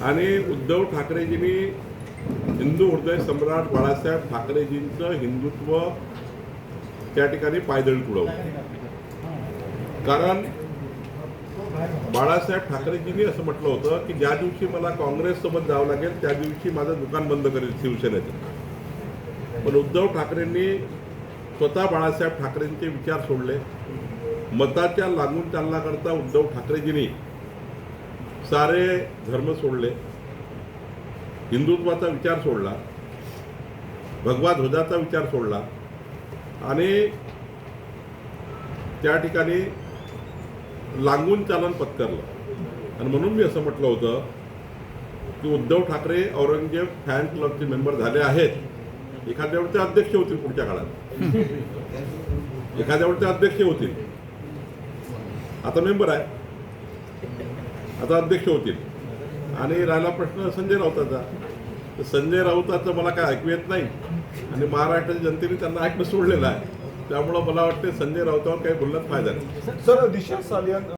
आणि उद्धव ठाकरेजींनी हिंदू हृदय सम्राट बाळासाहेब ठाकरेजींचं हिंदुत्व त्या ठिकाणी पायदळी तुडवलं. कारण बाळासाहेब ठाकरेजींनी असं म्हटलं होतं की ज्या दिवशी मला काँग्रेससोबत जावं लागेल त्या दिवशी माझं दुकान बंद करेल शिवसेनेचं. पण उद्धव ठाकरेंनी स्वतः बाळासाहेब ठाकरेंचे विचार सोडले. मताच्या लागून चालण्याकरता उद्धव ठाकरेजींनी सारे धर्म सोडले हिंदुत्वाचा विचार सोडला भगवा ध्वजाचा विचार सोडला आणि त्या ठिकाणी लागून चालन पत्करलं. आणि म्हणून मी असं म्हटलं होतं की उद्धव ठाकरे औरंगजेब फॅन क्लबचे मेंबर झाले आहेत. एखाद्या वेळचे अध्यक्ष होतील पुढच्या काळात. एखाद्या वेळचे अध्यक्ष होतील. आता मेंबर आहे. आता अध्यक्ष होतील. आणि राहिला प्रश्न संजय राऊताचा. तर संजय राऊताचं मला काय ऐकू येत नाही. आणि महाराष्ट्राच्या जनतेने त्यांना ऐकणं सोडलेलं आहे. त्यामुळं मला वाटते संजय राऊतावर काही बोलण्यात फायदा नाही. सर दिशा सालियन